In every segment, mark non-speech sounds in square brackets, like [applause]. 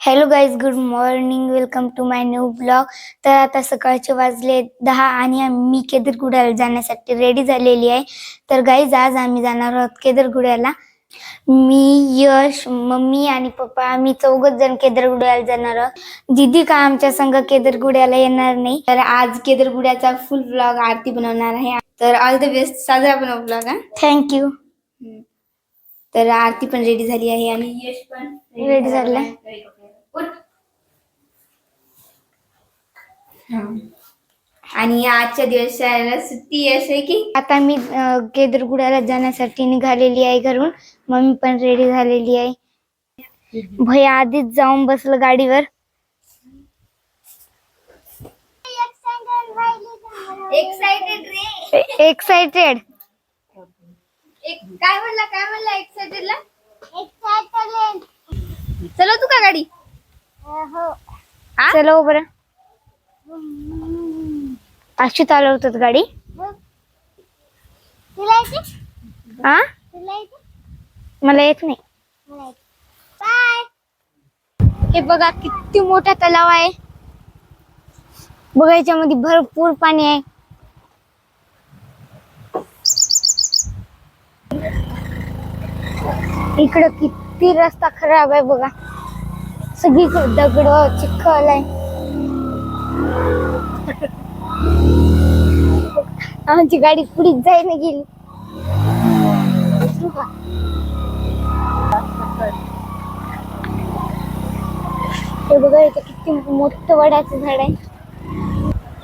Hello guys good morning welcome to my new blog तर आता सकाळचे वाजले दहा आणि मी केदरगुड्याला जाण्यासाठी रेडी झालेली आहे. तर गाईज आज आम्ही जाणार आहोत केदरगुड्याला. मी यश मम्मी आणि पप्पा आम्ही चौघच जण केदरगुड्याला जाणार आहोत. दिदी का आमच्या संघ केदरगुड्याला येणार नाही? तर आज केदरगुड्याचा फुल ब्लॉग आरती बनवणार आहे. तर ऑल द बेस्ट साजरा बनव ब्लॉग हा. थँक्यू तर आरती पण रेडी झाली आहे आणि यश पण रेडी झालाय आणि आजच्या दिवसाला सुट्टी आहे की? आता मी अं, केदरगुड्याला जाण्यासाठी निघालेली आहे घरून. मम्मी पण रेडी झालेली आहे. भैया आधीच जाऊन बसलं गाडीवर. एक्साइटेड रे. एक्साइटेड एक काय म्हणला काय म्हणला एक्साइटेडला चलो तू का गाडी? हा? चलो बरं अशी चालवतात गाडी. हा मला येत नाही. हे बघा किती मोठा तलाव आहे. बघा याच्यामध्ये भरपूर पाणी आहे. इकडं किती रस्ता खराब आहे बघा. सगळीकडे दगड चिखल आहे. आमची गाडी पुढे जायला गेली. हे बघा इथं किती मोठं वडाचं झाड आहे.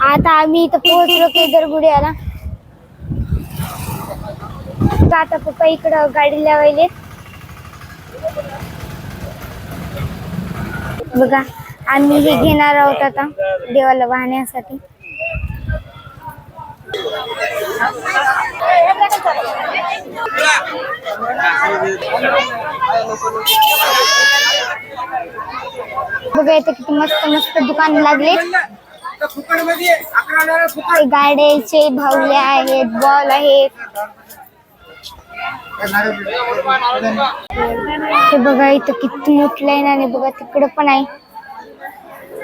आता आम्ही इथं पोहोचलो केदरगुड्याला. तर आता पप्पा इकडं गाडी लावायले बघा. आम्ही हे घेणार आहोत आता देवाला वाहण्यासाठी. बघा इथे किती मस्त मस्त दुकान लागले. गाड्याचे भावले आहेत बॉल आहेत. हे बघा इथं किती मोठ लाईन आणि बघा तिकडे पण आहे.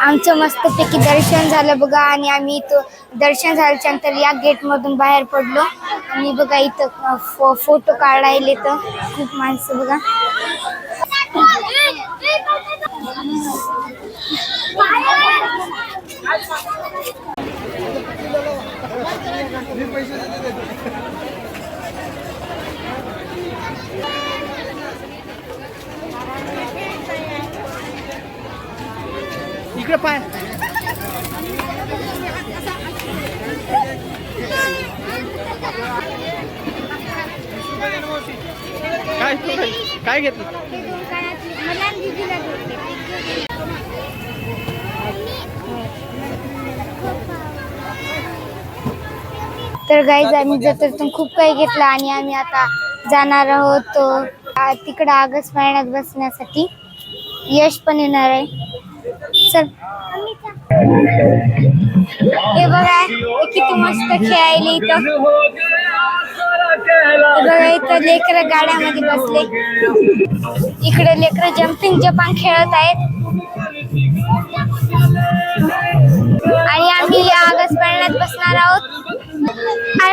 आमचं मस्तपैकी दर्शन झालं बघा आणि आम्ही इथं दर्शन झाल्याच्यानंतर या गेट मधून बाहेर पडलो. आणि बघा इथं फो- फोटो काढायले तर खूप माणसं बघा. इकडे पाय. काय काय घेतलं? तर गाईज आम्ही जत्रेतून खूप काही घेतलं आणि आम्ही आता जाणार आहोत तिकडं आगस्ट महिन्यात बसण्यासाठी. यश पण येणार आहे. चल. हे बघा किती मस्त खेळायला इथं. बघा इथं लेकर गाड्यामध्ये बसले. इकडे लेकर जम्पिंग जपान खेळत आहेत. आणि आम्ही या आगस्ट महिन्यात बसणार आहोत. I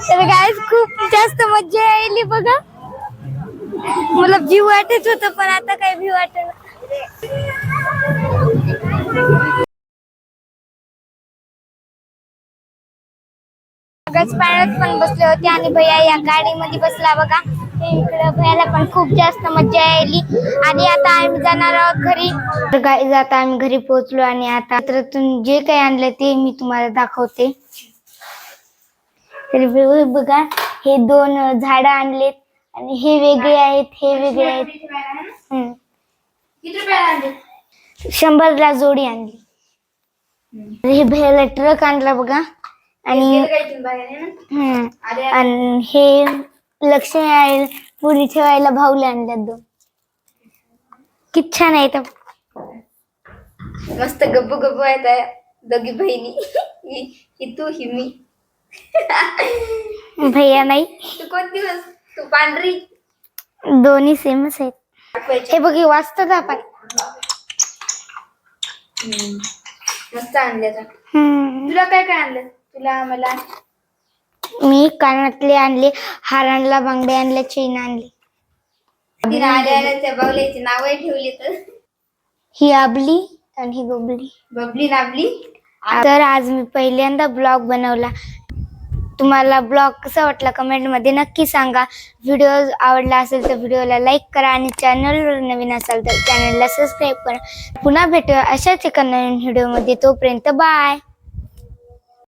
तर काय खूप जास्त मज्जा यायली बघा. मला जीव वाटत होत पण आता काय भी वाटत आगच पाण्यात पण बसले होते आणि भैया या गाडीमध्ये बसला बघा. इकडे भैयाला पण खूप जास्त मज्जा यायली. आणि आता आम्ही जाणार आहोत घरी. तर जाता आम्ही घरी पोहोचलो आणि आता जे काही आणलं ते मी तुम्हाला दाखवते. तर बघा हे दोन झाडं आणलेत आणि हे वेगळे आहेत हे वेगळे आहेत. शंभरला जोडी आणली. हे भैयाला ट्रक आणला बघा. आणि हे लक्ष्मी आहे पुरी ठेवायला भाऊले आणल्यात दोन. किती छान आहे तर मस्त गप्पू गप्पू आहेत आहे. दोघी बहिणी. [laughs] ही तू ही मी. भैया नाही. तू कोणती बस तू पांढरी. दोन्ही सेमच आहेत. हे बघ वाचतात आपण. मस्त आणले. तुला काय काय आणलं? तुला मला मी कानातले आणले हार आणला बांगडे आणले चेन आणली. तिने नावही ठेवली तर. ही आबली आणि ही गोबली बबली नाबली. तर आज मी पहिल्यांदा ब्लॉग बनवला. तुम्हाला ब्लॉग कसा वाटला कमेंटमध्ये नक्की सांगा. व्हिडिओ आवडला असेल तर व्हिडिओला लाईक करा आणि चॅनलवर नवीन असाल तर चॅनलला सबस्क्राईब करा. पुन्हा भेटूया अशाच एका नवीन व्हिडिओमध्ये तोपर्यंत बाय